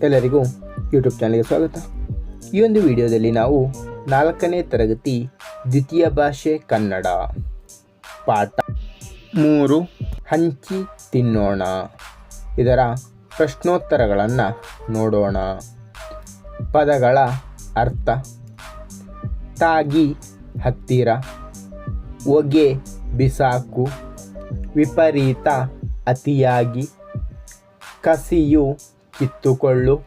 ಎಲ್ಲರಿಗೂ ಯೂಟ್ಯೂಬ್ ಚಾನಲ್ಗೆ ಸ್ವಾಗತ. ಈ ಒಂದು ವಿಡಿಯೋದಲ್ಲಿ ನಾವು ನಾಲ್ಕನೇ ತರಗತಿ ದ್ವಿತೀಯ ಭಾಷೆ ಕನ್ನಡ ಪಾಠ ಮೂರು ಹಂಚಿ ತಿನ್ನೋಣ. ಇದರ ಪ್ರಶ್ನೋತ್ತರಗಳನ್ನು ನೋಡೋಣ. ಪದಗಳ ಅರ್ಥ, ತಾಗಿ ಹತ್ತಿರ, ಒಗೆ ಬಿಸಾಕು, ವಿಪರೀತ ಅತಿಯಾಗಿ, ಕಸಿಯು ಕಿತ್ತುಕೊಳ್ಳು,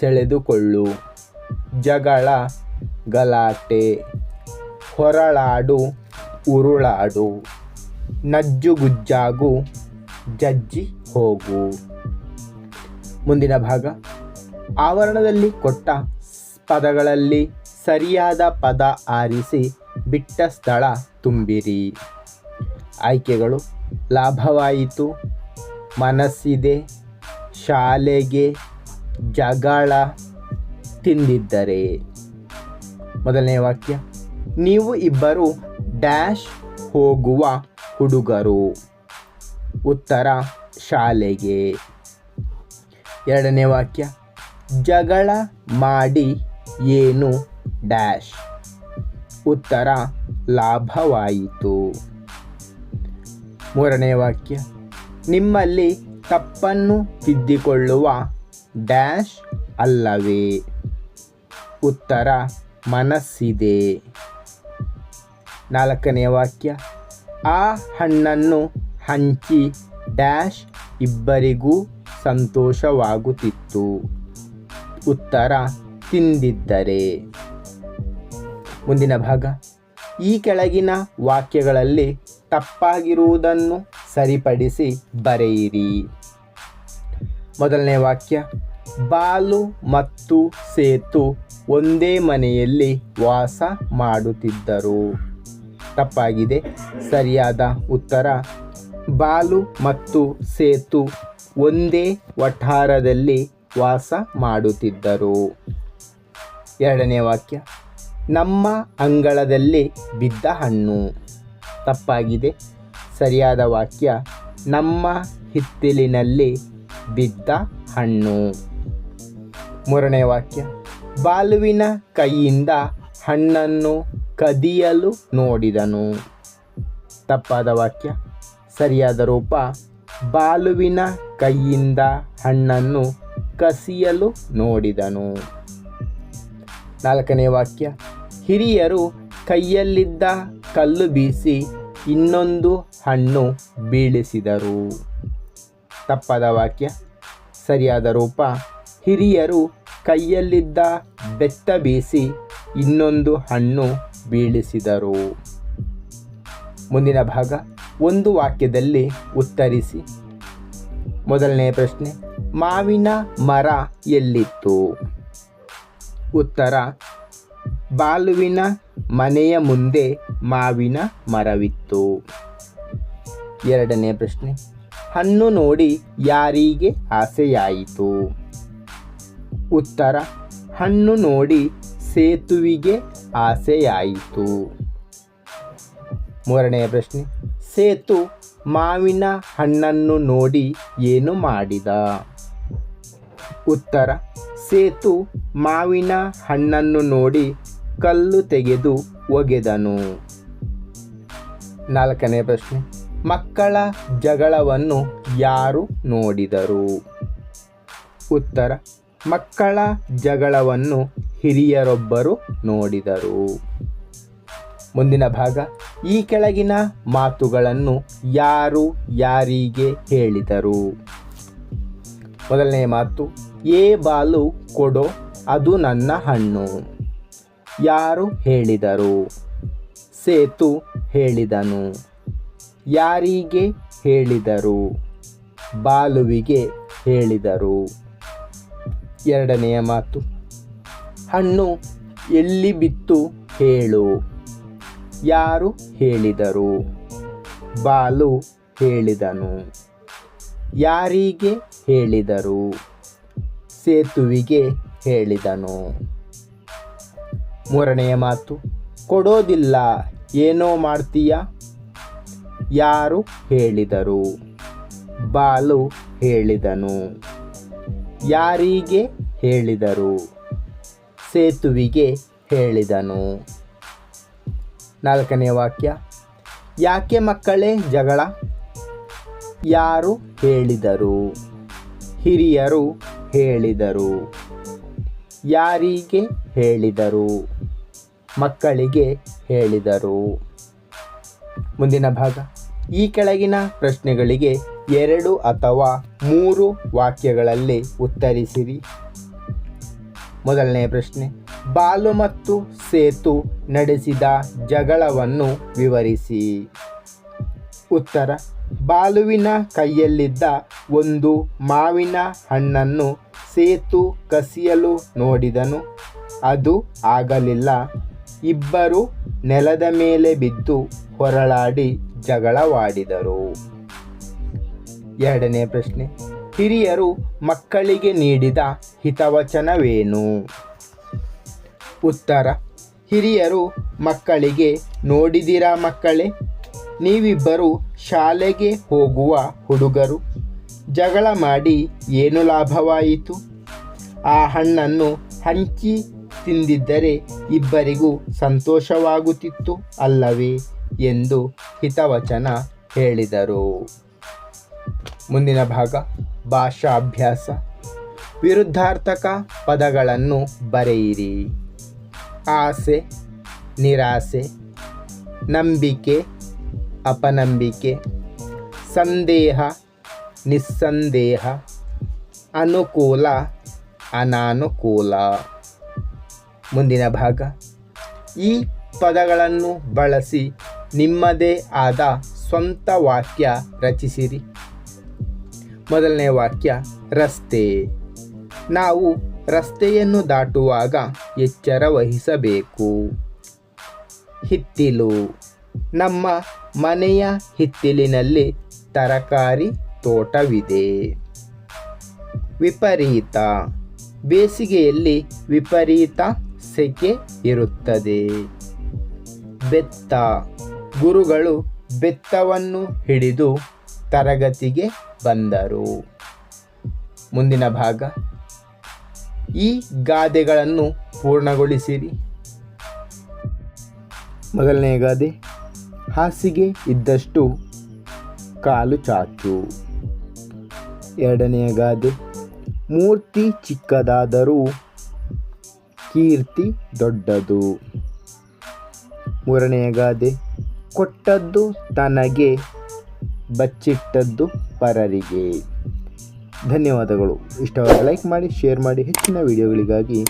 ಸೆಳೆದುಕೊಳ್ಳು. ಜಗಳ, ಗಲಾಟೆ, ಹೊರಳಾಡು, ಉರುಳಾಡು. ನಜ್ಜುಗುಜ್ಜಾಗು ಜಜ್ಜಿ ಹೋಗು. ಮುಂದಿನ ಭಾಗ. ಆವರಣದಲ್ಲಿ ಕೊಟ್ಟ ಪದಗಳಲ್ಲಿ ಸರಿಯಾದ ಪದ ಆರಿಸಿ ಬಿಟ್ಟ ಸ್ಥಳ ತುಂಬಿರಿ. ಆಯ್ಕೆಗಳು, ಲಾಭವಾಯಿತು, ಮನಸ್ಸಿದೆ. ಶಾಲೆಗೆ ಜಗಳ ತಿಂದಿದ್ದರೆ. ಮೊದಲನೇ ವಾಕ್ಯ. ನೀವು ಇಬ್ಬರು ಡ್ಯಾಶ್ ಹೋಗುವ ಹುಡುಗರು. ಉತ್ತರ, ಶಾಲೆಗೆ. ಎರಡನೇ ವಾಕ್ಯ. ಜಗಳ ಮಾಡಿ ಏನು ಡ್ಯಾಶ್? ಉತ್ತರ, ಲಾಭವಾಯಿತು. ಮೂರನೇ ವಾಕ್ಯ. ನಿಮ್ಮಲ್ಲಿ ತಪ್ಪನ್ನು ತಿದ್ದಿಕೊಳ್ಳುವ ಡ್ಯಾಶ್ ಅಲ್ಲವೇ? ಉತ್ತರ, ಮನಸ್ಸಿದೆ. ನಾಲ್ಕನೇ ವಾಕ್ಯ. ಆ ಹಣ್ಣನ್ನು ಹಂಚಿ ಡ್ಯಾಶ್ ಇಬ್ಬರಿಗೂ ಸಂತೋಷವಾಗುತ್ತಿತ್ತು. ಉತ್ತರ, ತಿಂದಿದ್ದರೆ. ಮುಂದಿನ ಭಾಗ. ಈ ಕೆಳಗಿನ ವಾಕ್ಯಗಳಲ್ಲಿ ತಪ್ಪಾಗಿರುವುದನ್ನು ಸರಿಪಡಿಸಿ ಬರೆಯಿರಿ. ಮೊದಲನೇ ವಾಕ್ಯ, ಬಾಲು ಮತ್ತು ಸೇತು ಒಂದೇ ಮನೆಯಲ್ಲಿ ವಾಸ ಮಾಡುತ್ತಿದ್ದರು. ತಪ್ಪಾಗಿದೆ. ಸರಿಯಾದ ಉತ್ತರ, ಬಾಲು ಮತ್ತು ಸೇತು ಒಂದೇ ವಠಾರದಲ್ಲಿ ವಾಸ ಮಾಡುತ್ತಿದ್ದರು. ಎರಡನೇ ವಾಕ್ಯ, ನಮ್ಮ ಅಂಗಳದಲ್ಲಿ ಬಿದ್ದ ಹಣ್ಣು. ತಪ್ಪಾಗಿದೆ. ಸರಿಯಾದ ವಾಕ್ಯ ನಮ್ಮ ಹಿತ್ತಿಲಿನಲ್ಲಿ ಬಿದ್ದ ಹಣ್ಣು. ಮೂರನೇ ವಾಕ್ಯ, ಬಾಲುವಿನ ಕೈಯಿಂದ ಹಣ್ಣನ್ನು ಕದಿಯಲು ನೋಡಿದನು. ತಪ್ಪಾದ ವಾಕ್ಯ, ಸರಿಯಾದ ರೂಪ, ಬಾಲುವಿನ ಕೈಯಿಂದ ಹಣ್ಣನ್ನು ಕಸಿಯಲು ನೋಡಿದನು. ನಾಲ್ಕನೇ ವಾಕ್ಯ, ಹಿರಿಯರು ಕೈಯಲ್ಲಿದ್ದ ಕಲ್ಲು ಬೀಸಿ ಇನ್ನೊಂದು ಹಣ್ಣು ಬೀಳಿಸಿದರು. ತಪ್ಪದ ವಾಕ್ಯ, ಸರಿಯಾದ ರೂಪ. ಹಿರಿಯರು ಕೈಯಲ್ಲಿದ್ದ ಬೆತ್ತ ಬೀಸಿ ಇನ್ನೊಂದು ಹಣ್ಣು ಬೀಳಿಸಿದರು. ಮುಂದಿನ ಭಾಗ ಒಂದು ವಾಕ್ಯದಲ್ಲಿ ಉತ್ತರಿಸಿ. ಮೊದಲನೇ ಪ್ರಶ್ನೆ, ಮಾವಿನ ಮರ ಎಲ್ಲಿತ್ತು? ಉತ್ತರ, ಬಾಲುವಿನ ಮನೆಯ ಮುಂದೆ ಮಾವಿನ ಮರವಿತ್ತು. ಎರಡನೇ ಪ್ರಶ್ನೆ. ಹಣ್ಣು ನೋಡಿ ಯಾರಿಗೆ ಆಸೆಯಾಯಿತು? ಉತ್ತರ, ಹಣ್ಣು ನೋಡಿ ಸೇತುವಿಗೆ ಆಸೆಯಾಯಿತು. ಮೂರನೆಯ ಪ್ರಶ್ನೆ, ಸೇತು ಮಾವಿನ ಹಣ್ಣನ್ನು ನೋಡಿ ಏನು ಮಾಡಿದ? ಉತ್ತರ, ಸೇತು ಮಾವಿನ ಹಣ್ಣನ್ನು ನೋಡಿ ಕಲ್ಲು ತೆಗೆದು ಒಗೆದನು. ನಾಲ್ಕನೇ ಪ್ರಶ್ನೆ ಮಕ್ಕಳ ಜಗಳವನ್ನು ಯಾರು ನೋಡಿದರು? ಉತ್ತರ, ಮಕ್ಕಳ ಜಗಳವನ್ನು ಹಿರಿಯರೊಬ್ಬರು ನೋಡಿದರು. ಮುಂದಿನ ಭಾಗ, ಈ ಕೆಳಗಿನ ಮಾತುಗಳನ್ನು ಯಾರು ಯಾರಿಗೆ ಹೇಳಿದರು? ಮೊದಲನೇ ಮಾತು, ಏ ಬಾಲು ಕೊಡೋ, ಅದು ನನ್ನ ಹಣ್ಣು. ಯಾರು ಹೇಳಿದರು? ಸೇತು ಹೇಳಿದನು. ಯಾರಿಗೆ ಹೇಳಿದರು? ಬಾಲುವಿಗೆ ಹೇಳಿದರು. ಎರಡನೆಯ ಮಾತು, ಹಣ್ಣು ಎಲ್ಲಿ ಬಿತ್ತು ಹೇಳು. ಯಾರು ಹೇಳಿದರು? ಬಾಲು ಹೇಳಿದನು, ಯಾರಿಗೆ ಹೇಳಿದರು? ಸೇತುವಿಗೆ ಹೇಳಿದನು. ಮೂರನೆಯ ಮಾತು, ಕೊಡೋದಿಲ್ಲ. ಏನೋ ಮಾಡ್ತೀಯ? ಯಾರು ಹೇಳಿದರು? ಬಾಲು ಹೇಳಿದನು. ಯಾರಿಗೆ ಹೇಳಿದರು? ಸೇತುವಿಗೆ ಹೇಳಿದನು. ನಾಲ್ಕನೇ ವಾಕ್ಯ. ಯಾಕೆ ಮಕ್ಕಳೇ ಜಗಳ? ಯಾರು ಹೇಳಿದರು? ಹಿರಿಯರು ಹೇಳಿದರು. ಯಾರಿಗೆ ಹೇಳಿದರು? ಮಕ್ಕಳಿಗೆ ಹೇಳಿದರು. ಮುಂದಿನ ಭಾಗ. ಈ ಕೆಳಗಿನ ಪ್ರಶ್ನೆಗಳಿಗೆ ಎರಡು ಅಥವಾ ಮೂರು ವಾಕ್ಯಗಳಲ್ಲಿ ಉತ್ತರಿಸಿರಿ. ಮೊದಲನೇ ಪ್ರಶ್ನೆ, ಬಾಲು ಮತ್ತು ಸೇತು ನಡೆಸಿದ ಜಗಳವನ್ನು ವಿವರಿಸಿ. ಉತ್ತರ, ಬಾಲುವಿನ ಕೈಯಲ್ಲಿದ್ದ ಒಂದು ಮಾವಿನ ಹಣ್ಣನ್ನು ಸೇತು ಕಸಿಯಲು ನೋಡಿದನು. ಅದು ಆಗಲಿಲ್ಲ. ಇಬ್ಬರು ನೆಲದ ಮೇಲೆ ಬಿದ್ದು ಹೊರಳಾಡಿ ಜಗಳವಾಡಿದರು. ಎರಡನೇ ಪ್ರಶ್ನೆ, ಹಿರಿಯರು ಮಕ್ಕಳಿಗೆ ನೀಡಿದ ಹಿತವಚನವೇನು? ಉತ್ತರ, ಹಿರಿಯರು ಮಕ್ಕಳಿಗೆ ನೋಡಿದಿರಾ ಮಕ್ಕಳೇ? ನೀವಿಬ್ಬರು ಶಾಲೆಗೆ ಹೋಗುವ ಹುಡುಗರು. ಜಗಳ ಮಾಡಿ ಏನು ಲಾಭವಾಯಿತು? ಆ ಹಣ್ಣನ್ನು ಹಂಚಿ ತಿಂದಿದ್ದರೆ ಇಬ್ಬರಿಗೂ ಸಂತೋಷವಾಗುತ್ತಿತ್ತು ಅಲ್ಲವೇ? ಎಂದು ಹಿತವಚನ ಹೇಳಿದರು. ಮುಂದಿನ ಭಾಗ, ಭಾಷಾಭ್ಯಾಸ. ವಿರುದ್ಧಾರ್ಥಕ ಪದಗಳನ್ನು ಬರೆಯಿರಿ. ಆಸೆ, ನಿರಾಸೆ, ನಂಬಿಕೆ, ಅಪನಂಬಿಕೆ, ಸಂದೇಹ, ನಿಸ್ಸಂದೇಹ, ಅನುಕೂಲ, ಅನಾನುಕೂಲ. ಮುಂದಿನ ಭಾಗ, ಈ ಪದಗಳನ್ನು ಬಳಸಿ ನಿಮ್ಮದೇ ಆದ ಸ್ವಂತ ವಾಕ್ಯ ರಚಿಸಿರಿ. ಮೊದಲನೇ ವಾಕ್ಯ, ರಸ್ತೆ. ನಾವು ರಸ್ತೆಯನ್ನು ದಾಟುವಾಗ ಎಚ್ಚರ ವಹಿಸಬೇಕು. ಹಿತ್ತಿಲು. ನಮ್ಮ ಮನೆಯ ಹಿತ್ತಿಲಿನಲ್ಲಿ ತರಕಾರಿ ತೋಟವಿದೆ. ವಿಪರೀತ. ಬೇಸಿಗೆಯಲ್ಲಿ ವಿಪರೀತ ಸೆಕೆ ಇರುತ್ತದೆ. ಬೆತ್ತ. ಗುರುಗಳು ಬೆತ್ತವನ್ನು ಹಿಡಿದು ತರಗತಿಗೆ ಬಂದರು. ಮುಂದಿನ ಭಾಗ. ಈ ಗಾದೆಗಳನ್ನು ಪೂರ್ಣಗೊಳಿಸಿರಿ. ಮೊದಲನೇ ಗಾದೆ, ಹಾಸಿಗೆ ಇದ್ದಷ್ಟು ಕಾಲು ಚಾಚು. ಎರಡನೆಯ ಗಾದೆ, ಮೂರ್ತಿ ಚಿಕ್ಕದಾದರೂ ಕೀರ್ತಿ ದೊಡ್ಡದು. ಮೂರನೆಯ ಗಾದೆ ಕೊಟ್ಟದ್ದು ತನಗೆ, ಬಚ್ಚಿಟ್ಟದ್ದು ಪರರಿಗೆ. ಧನ್ಯವಾದಗಳು. ಇಷ್ಟವಾದ ಲೈಕ್ ಮಾಡಿ ಶೇರ್ ಮಾಡಿ, ಹೆಚ್ಚಿನ ವಿಡಿಯೋಗಳಿಗಾಗಿ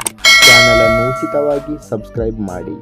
ಚಾನಲನ್ನು ಉಚಿತವಾಗಿ ಸಬ್ಸ್ಕ್ರೈಬ್ ಮಾಡಿ.